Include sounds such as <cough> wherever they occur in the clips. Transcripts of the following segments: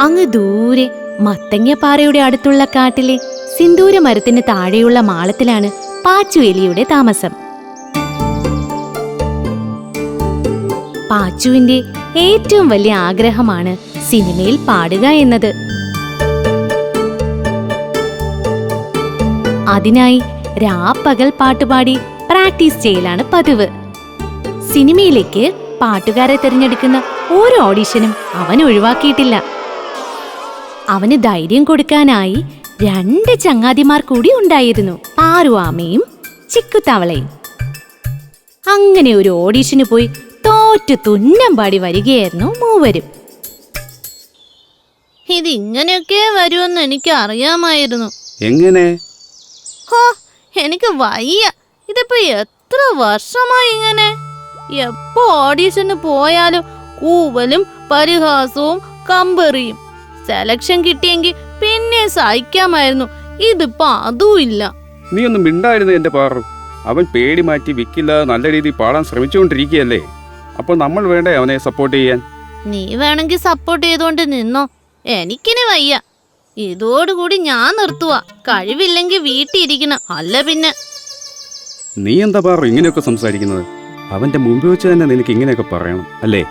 അങ്ങ് ദൂരെ മത്തങ്ങപ്പാറയുടെ അടുത്തുള്ള കാട്ടിലെ സിന്ദൂര മരത്തിന് താഴെയുള്ള മാളത്തിലാണ് പാച്ചു എലിയുടെ താമസം. പാച്ചുവിന്റെ ഏറ്റവും വലിയ ആഗ്രഹമാണ് സിനിമയിൽ പാടുക എന്നത്. അതിനായി രാപ്പകൽ പാട്ടുപാടി പ്രാക്ടീസ് ചെയ്യലാണ് പതിവ്. സിനിമയിലേക്ക് പാട്ടുകാരെ തിരഞ്ഞെടുക്കുന്ന ഓരോ ഓഡീഷനും അവൻ ഒഴിവാക്കിയിട്ടില്ല. അവന് ധൈര്യം കൊടുക്കാനായി രണ്ട് ചങ്ങാതിമാർ കൂടി ഉണ്ടായിരുന്നു. പാറുവാമയും ചിക്കുത്തവളയും. അങ്ങനെ ഒരു ഓഡീഷന് പോയി തോറ്റു തുന്നം പാടി വരികയായിരുന്നു മൂവരും. ഇതിങ്ങനെയൊക്കെ വരുമെന്ന് എനിക്ക് അറിയാമായിരുന്നു. എങ്ങനെ? ഹോ എനിക്ക് വയ്യ. ഇതിപ്പോ എത്ര വർഷമായി ഇങ്ങനെ? എപ്പോ ഓഡീഷന് പോയാലും കൂവലും പരിഹാസവും കമ്പെറിയും. സെലക്ഷൻ കിട്ടിയെങ്കിൽ പിന്നെ സഹിക്കാമായിരുന്നു. ഇതിപ്പോ അതും ഇല്ല. നീ ഒന്നും മിണ്ടായിരുന്നു എന്റെ പാറു. അവൻ പേടി മാറ്റി വിക്കില്ലാതെ നല്ല രീതിയിൽ പാടാൻ ശ്രമിച്ചുകൊണ്ടിരിക്കുകയല്ലേ? അപ്പോൾ നമ്മൾ വേണ്ടേ അവനെ സപ്പോർട്ട് ചെയ്യാൻ? നീ വേണമെങ്കിൽ സപ്പോർട്ട് ചെയ്തോണ്ട് നിന്നോ. എനിക്കിനി വയ്യ. ഇതോടുകൂടി ഞാൻ നിർത്തുക കഴിവില്ലെങ്കിൽ വീട്ടിൽ ഇരിക്കണം. അല്ല പിന്നെ. നീ എന്താ പാറു ഇങ്ങനെയൊക്കെ സംസാരിക്കുന്നത്? അവന്റെ മുമ്പിൽ വെച്ച് തന്നെ നിനക്ക് ഇങ്ങനെയൊക്കെ പറയണം അല്ലേ?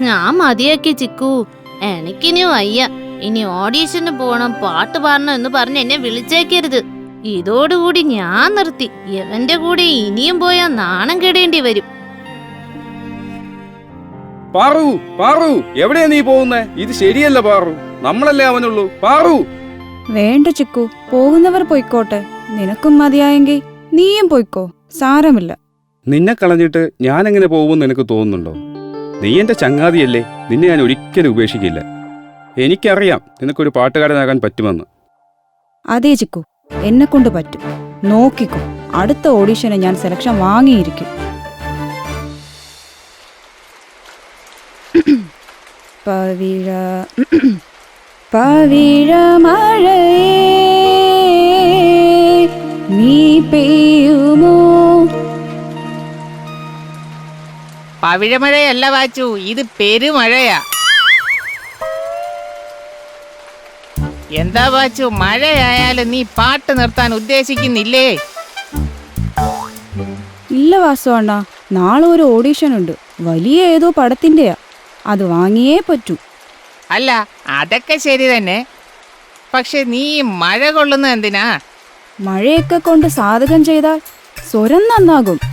ഞാൻ മതിയാക്കി ചിക്കു. എനിക്കിനി വയ്യ. ഇനി ഓഡീഷന് പോണം പാട്ട് പാടണം എന്ന് പറഞ്ഞ് എന്നെ വിളിച്ചേക്കരുത്. ഇതോടുകൂടി ഞാൻ നിർത്തി. ഇവന്റെ കൂടെ ഇനിയും പോയാ നാണം കെടേണ്ടി വരും. പാറു പാറു എവിടെയാ നീ പോകുന്നേ? ഇത് ശരിയല്ല പാറു. നമ്മളല്ലേ അവനുള്ളൂ. പാറു! വേണ്ട ചിക്കു. പോകുന്നവർ പോയിക്കോട്ടെ. നിനക്കും മതിയായെങ്കിൽ നീയും പോയിക്കോ. സാരമില്ല. നിന്നെ കളഞ്ഞിട്ട് ഞാൻ എങ്ങനെ പോകുമെന്ന് എനിക്ക് തോന്നുന്നുണ്ടോ? നീ എന്റെ ചങ്ങാതിയല്ലേ? നിന്നെ ഞാൻ ഒരിക്കലും ഉപേക്ഷിക്കില്ല. എനിക്കറിയാം നിനക്കൊരു പാട്ടുകാരനാകാൻ പറ്റുമെന്ന്. അതേ ചിക്കു എന്നെ കൊണ്ട് പറ്റും. നോക്കിക്കോ അടുത്ത ഓഡീഷന് ഞാൻ സെലക്ഷൻ വാങ്ങിയിരിക്കും. പവിഴ പവിഴ മഴയേ നീ പെയ്യുമോ പവിഴമഴയല്ല വാച്ചു ഇത് പെരുമഴയാ. എന്താ വാച്ചു മഴയായാലും നീ പാട്ട് നിർത്താൻ ഉദ്ദേശിക്കുന്നില്ലേ? ഇല്ല വാസു അണ്ണാ നാളെ ഒരു ഓഡീഷൻ ഉണ്ട്. വലിയ ഏതോ പടത്തിന്റെയാ. അത് വാങ്ങിയേ പറ്റൂ. അല്ല അതൊക്കെ ശരി തന്നെ. പക്ഷെ നീ മഴ കൊള്ളുന്ന എന്തിനാ? മഴയൊക്കെ കൊണ്ട് സാധകം ചെയ്താൽ സ്വരം നന്നാകും.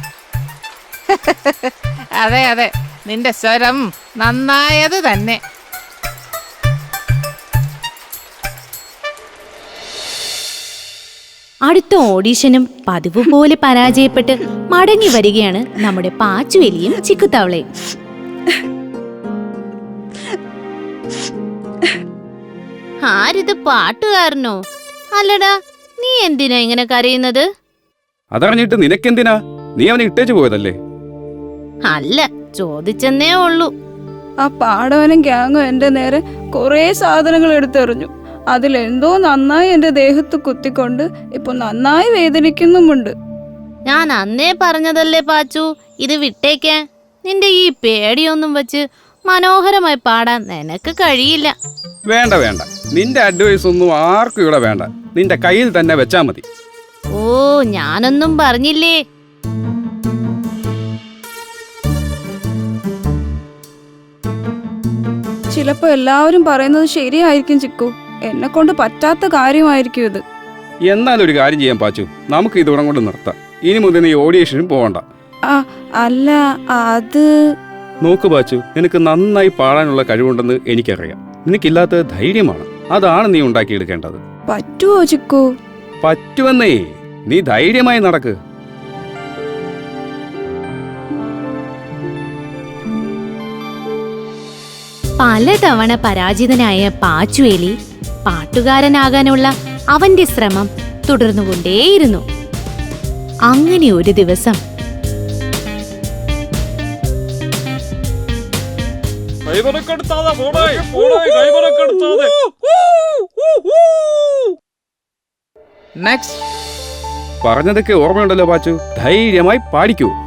<laughs> അതെ അതെ. നിന്റെ സ്വരം നന്നായത് തന്നെ. അടുത്ത ഓഡീഷനും പതിവ് പോലെ പരാജയപ്പെട്ട് മടങ്ങി വരികയാണ് നമ്മുടെ പാച്ചുവലിയും ചിക്കുത്തവളയും. ആരിത് പാട്ടുകാരനോ? അല്ലടാ നീ എന്തിനാ ഇങ്ങനെ കരയുന്നത്? അതറിഞ്ഞിട്ട് നിനക്കെന്തിനാ? നീ അവനെ ഇട്ടേച്ചു പോയതല്ലേ? അല്ല ചോദിച്ചെന്നേ ഉള്ളൂ. ആ പാടവനും ഗ്യാങ്ങും എന്റെ നേരെ കുറേ സാധനങ്ങൾ എടുത്തെറിഞ്ഞു. അതിലെന്തോ നന്നായി എന്റെ ദേഹത്ത് കുത്തിക്കൊണ്ട് ഇപ്പൊ നന്നായി വേദനിക്കുന്നുമുണ്ട്. ഞാൻ അന്നേ പറഞ്ഞതല്ലേ പാച്ചു? ഇത് വിട്ടേക്കാൻ. നിന്റെ ഈ പേടിയൊന്നും വെച്ച് മനോഹരമായി പാടാൻ നിനക്ക് കഴിയില്ല. വേണ്ട വേണ്ട. നിന്റെ അഡ്വൈസ് ഒന്നും ആർക്കും ഇവിടെ വേണ്ട. നിന്റെ കയ്യിൽ തന്നെ വെച്ചാ മതി. ഓ ഞാനൊന്നും പറഞ്ഞില്ലേ? ചിലപ്പോ എല്ലാവരും പറയുന്നത് ശരിയായിരിക്കും ചിക്കു. എന്നെ കൊണ്ട് പറ്റാത്ത കാര്യമായിരിക്കും ഇത്. ഒരു കാര്യം ചെയ്യാൻ പാച്ചു. നമുക്ക് ഇതോടെ കൊണ്ട് നിർത്താം. ഇനി മുതൽ നീ ഓഡിയേഷനും പോകണ്ട ആ അല്ല അത് നോക്ക് പാച്ചു നിനക്ക് നന്നായി പാടാനുള്ള കഴിവുണ്ടെന്ന് എനിക്കറിയാം. നിനക്കില്ലാത്ത ധൈര്യമാണ്. അതാണ് നീ ഉണ്ടാക്കിയെടുക്കേണ്ടത്. പറ്റുവോ ചിക്കു? പറ്റുമെന്നേ നീ ധൈര്യമായി നടക്ക്. പലതവണ പരാജിതനായ പാച്ചുവേലി പാട്ടുകാരനാകാനുള്ള അവന്റെ ശ്രമം തുടർന്നുകൊണ്ടേയിരുന്നു. അങ്ങനെ ഒരു ദിവസം നെക്സ്റ്റ് പറഞ്ഞതൊക്കെ ഓർമ്മയുണ്ടല്ലോ പാച്ചു. ധൈര്യമായി പാടിക്കൂ.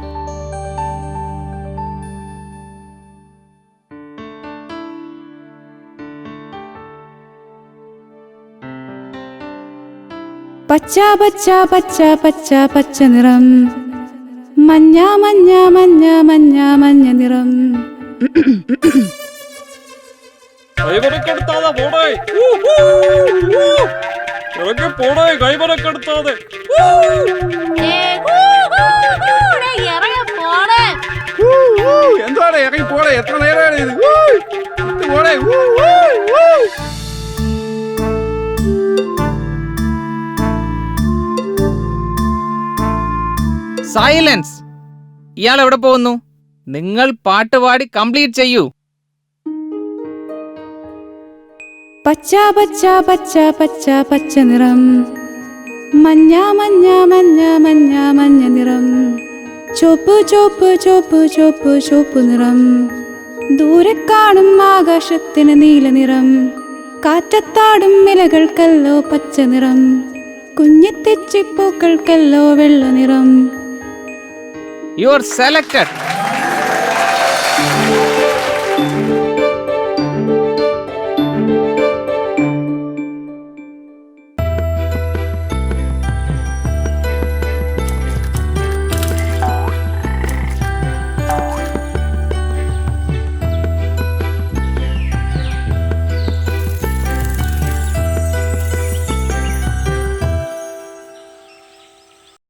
പച്ച പച്ച പച്ച പച്ച പച്ച നിറം. മഞ്ഞ മഞ്ഞ മഞ്ഞ മഞ്ഞ മഞ്ഞ നിറം. കൈവരക്കെടുത്താതെ പോടേ. ഇറങ്ങി പോടേ കൈവരക്കെടുത്താതെ. എന്താണ് ഇറങ്ങി പോടെ എത്ര നേരമാണ് ഇത്? പോടെ സൈലൻസ് ഇയാൾ എവിടെ പോകുന്നു? നിങ്ങൾ പാട്ട് പാടി കംപ്ലീറ്റ് ചെയ്യൂ. പച്ച പച്ച പച്ച പച്ച പച്ച നിറം. മഞ്ഞ മഞ്ഞ മഞ്ഞ മഞ്ഞ മഞ്ഞ നിറം. ചുവപ്പ് ചുവപ്പ് ചുവപ്പ് ചുവപ്പ് ചുവപ്പ് നിറം. ദൂരെ കാണും ആകാശത്തിന് നീല നിറം. കാറ്റത്താടും ഇലകൾക്കല്ലോ പച്ച നിറം. കുഞ്ഞിത്തെച്ചിപ്പൂക്കൾക്കല്ലോ വെള്ള നിറം. You are selected.